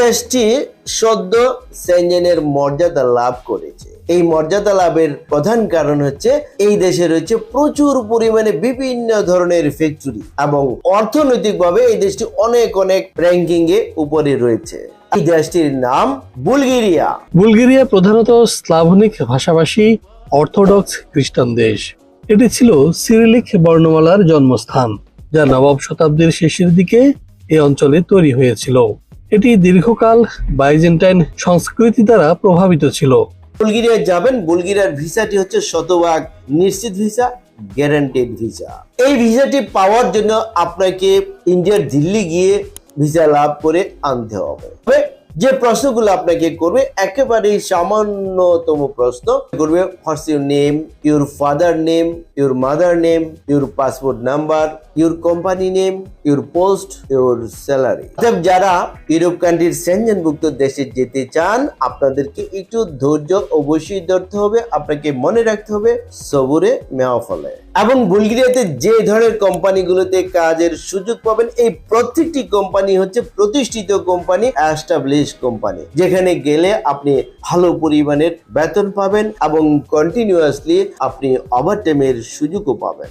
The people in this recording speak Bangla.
দেশটি সদ্য সেঞ্জেনের মর্যাদা লাভ করেছে। এই মর্যাদা লাভের প্রধান কারণ হচ্ছে, এই দেশে রয়েছে প্রচুর পরিমাণে বিভিন্ন ধরনের ফ্যাক্টরি এবং অর্থনৈতিকভাবে এই দেশটি অনেক অনেক র্যাঙ্কিং এ উপরে রয়েছে। এই দেশটির নাম বুলগেরিয়া। বুলগেরিয়া প্রধানত স্লাভনিক ভাষাভাষী, অর্থোডক্স খ্রিস্টান দেশ। এটি ছিল সিরিলিক বর্ণমালার জন্মস্থান, যা নবম শতাব্দীর শেষের দিকে এই অঞ্চলে তৈরি হয়েছিল। এটি দীর্ঘকাল বাইজেন্টাইন সংস্কৃতি দ্বারা প্রভাবিত ছিল। বুলগেরিয়ায় যাবেন, বুলগেরিয়ার ভিসাটি হচ্ছে শতভাগ নিশ্চিত ভিসা গ্যারান্টেড ভিসা। এই ভিসাটি পাওয়ার জন্য আপনাকে ইন্ডিয়ার দিল্লি গিয়ে ভিসা লাভ করে আনতে হবে। তবে যে প্রশ্নগুলো আপনাকে করবে, একেবারেই সামান্যতম প্রশ্ন। করবে what's your name your father name your mother name your passport number your company name your post your salary অর্থাৎ যারা ইউরোপ কান্ট্রির সেনজেনভুক্ত দেশে যেতে চান, আপনাদেরকে একটু ধৈর্য অবশ্যই ধরতে হবে, আপনাকে মনে রাখতে হবে, সবুরে মেওয়া ফলে। এবং বুলগেরিয়াতে যে ধরনের কোম্পানিগুলোতে কাজের সুযোগ পাবেন, এই প্রত্যেকটি কোম্পানি হচ্ছে প্রতিষ্ঠিত কোম্পানি অ্যাস্টাবলিশ কোম্পানি যেখানে গেলে আপনি ভালো পরিমাণের বেতন পাবেন এবং কন্টিনিউয়াসলি আপনি ওভারটাইমের সুযোগও পাবেন।